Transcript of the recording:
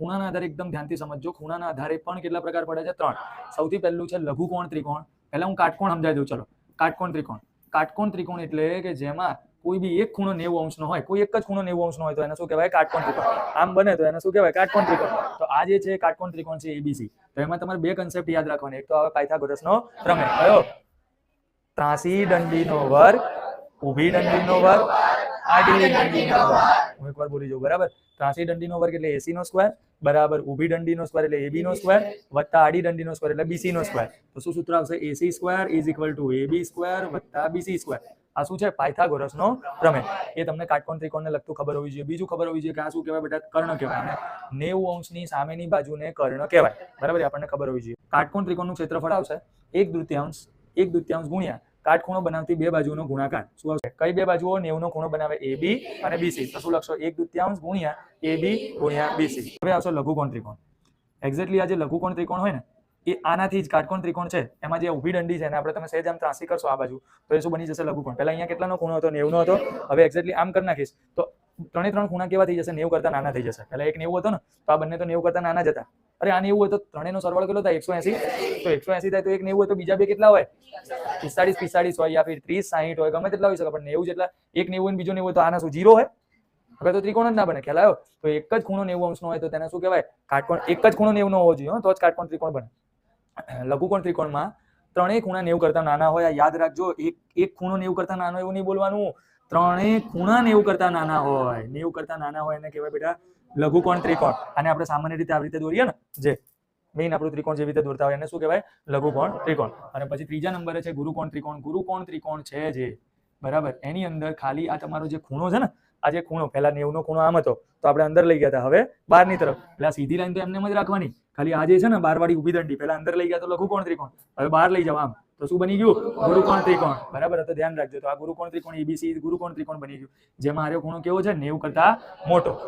ખૂણાના આધારે એકદમ ધ્યાનથી સમજો ખૂણાના આધારે પણ કેટલા પ્રકાર પડે છે? ત્રણ. સૌથી પહેલું છે લઘુકોણ ત્રિકોણ. પહેલા હું કાટકોણ સમજાવી દઉં, ચલો. કાટકોણ ત્રિકોણ. કાટકોણ ત્રિકોણ એટલે કે જેમાં કોઈ બી એક ખૂણો નેવું અંશનો હોય, કોઈ એક જ ખૂણો નેવું અંશનો હોય, તો એને શું કહેવાય? કાટકોણ ત્રિકોણ. આમ બને તો એને શું કહેવાય? કાટકોણ ત્રિકોણ. તો આ જે છે, કાટકોણ ત્રિકોણ છે એબીસી તો એમાં તમારે બે કન્સેપ્ટ યાદ રાખવાની. એક તો આવે પાયથાગોરસનો પ્રમેય. કયો? ત્રાસી દંડીનો વર્ગ, ઊભી દંડીનો વર્ગ આડી દંડીનો વર્ગ. હું એકવાર બોલી જાઉં બરાબર? ત્રાસી દંડીનો વર્ગ એટલે એસી નો સ્ક્વેર બરાબર? ઊભી દંડીનો સ્ક્વેર એટલે એબી નો સ્ક્વેર વત્તા આડી દંડીનો સ્ક્વેર એટલે બીસી નો સ્ક્વેર તો શું સૂત્ર આવશે? A C square is equal to A B square વત્તા બીસી સ્ક્વેર આ શું છે? પાયથાગોરસનો પ્રમેય. એ તમને કાટકોણ ત્રિકોણને લગતું ખબર હોવી જોઈએ. બીજું ખબર હોવી જોઈએ કે આ શું કહેવાય બેટા કર્ણ કહેવાય. નેવું અંશની સામેની બાજુને કર્ણ કહેવાય. બરાબર? આપણને ખબર હોવી જોઈએ. કાટકોણ ત્રિકોણનું ક્ષેત્રફળ આવશે? એક દૃત્યાંશ એક દૃત્યાંશ ગુણ્યા કાટખૂણો બનાવતી બે બાજુનો ગુણાકાર. શું આવશે? કઈ બે બાજુઓ? નેવનો ખૂણો બનાવે એ બી અને બીસી તો શું લખશો? એક દુત્યાંશ ગુણ્યા એ બી ગુણ્યા બીસી હવે આવશે લઘુકોણ ત્રિકોણ. એક્ઝેક્ટલી આ જે લઘુકોણ ત્રિકોણ હોય ને, એ આનાથી જ કાટકોણ ત્રિકોણ છે. એમાં જે ઊભી દંડી છે એને આપણે તમે સહેજ આમ ત્રાસી કરશો આ બાજુ, તો એ શું બની જશે? લઘુકોણ. પહેલા અહીંયા કેટલાનો ખૂણો હતો? નેવનો હતો. હવે એક્ઝેક્ટલી આમ કરી નાખીશ. તો ત્રણે ત્રણ ખૂણા કેવા થઈ જશે? નેવું કરતા નાના થઈ જશે. પહેલા એક નેવું હતો ને, તો આ બંને તો નેવું કરતા નાના જ હતા. અરે આ નેવું હોય તો ત્રણેયનો સરવાળો કેટલો થાય? એકસો એસી? તો એકસો એસી થાય તો એક નેવું હોય તો બીજા બે કેટલા હોય? પિસ્તાળીસ પિસ્તાળીસ હોય યા ફિર ત્રીસ, સાહીઠ હોય, ગમે તેટલા હોય શકે, પણ નેવું જેટલા, એક નેવું બીજો નેવું હોય તો આના શું જીરો હોય? હવે તો ત્રિકોણ જ ના બને, ખ્યાલ તો એક જ ખૂણો નેવું અંશનો હોય તો તેને શું કહેવાય? કાટકોણ, એક જ ખૂણો નેવું નો હોવો જોઈએ તો જ કાટકોણ ત્રિકોણ બને. લઘુકોણ ત્રિકોણમાં ત્રણેય ખૂણા નેવું કરતા નાના હોય યાદ રાખજો, એક એક ખૂણો નેવું કરતા નાનો એવું નહીં બોલવાનું. ત્રણેય ખૂણા નેવું કરતા નાના હોય, નેવું કરતા નાના હોય એને કહેવાય બેટા લઘુકોણ ત્રિકોણ? અને આપણે સામાન્ય રીતે આવી રીતે દોરીએ ને, જે મેઇન આપણું ત્રિકોણ જેવી રીતે દોરતા હોય એને શું કહેવાય? લઘુકોણ ત્રિકોણ. અને પછી ત્રીજા નંબરે છે ગુરુકોણ ત્રિકોણ? ગુરુકોણ ત્રિકોણ છે જે? બરાબર? એની અંદર ખાલી આ તમારો જે ખૂણો છે ને, આ જે ખૂણો, પહેલા નેવનો ખૂણો આમ હતો, તો આપણે અંદર લઈ ગયા હતા. હવે બહારની તરફ. એટલે સીધી લાઈન તો એમને એમ જ રાખવાની. ખાલી આ જે છે ને, બારવાળી ઊભી દંડી. પહેલા અંદર લઈ ગયા તો લઘુકોણ ત્રિકોણ? હવે બહાર લઈ જાવ આમ. તો શું બની ગયું? ગુરુકોણ ત્રિકોણ. બરાબર? તો ધ્યાન રાખજો. તો આ ગુરુકોણ ત્રિકોણ? એબીસી ગુરુકોણ ત્રિકોણ બની ગયું? જેમાં આર્યો ખૂણો કેવો છે? નેવું કરતા મોટો.